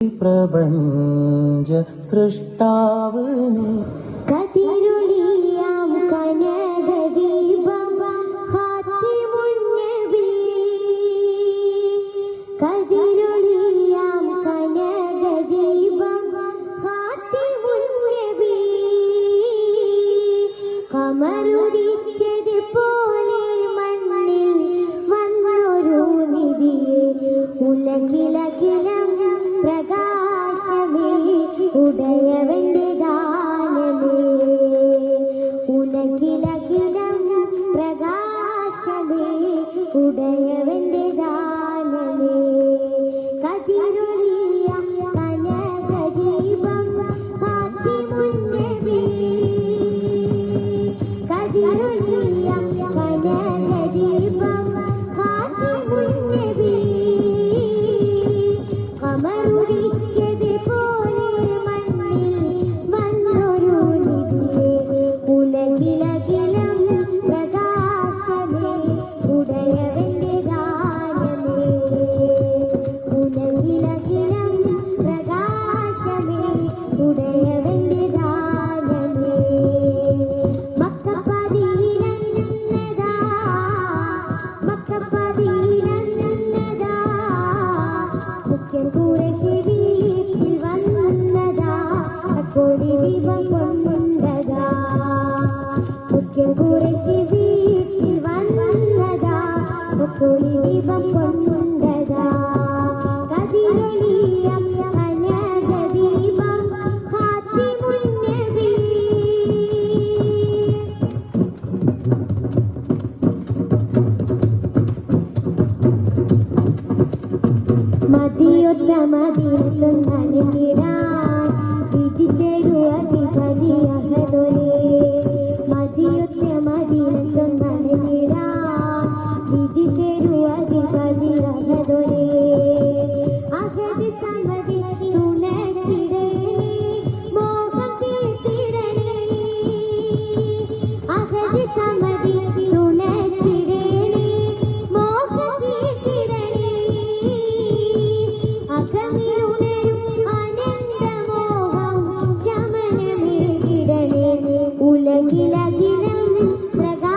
പ്രപഞ്ച സൃഷ്ടാവ് നീ. ദൈവവിൻ്റെ ദാ കതിരളിയം മതിയൊത്ത മതിയൊത്തും നടന്നിട नीलम प्रगा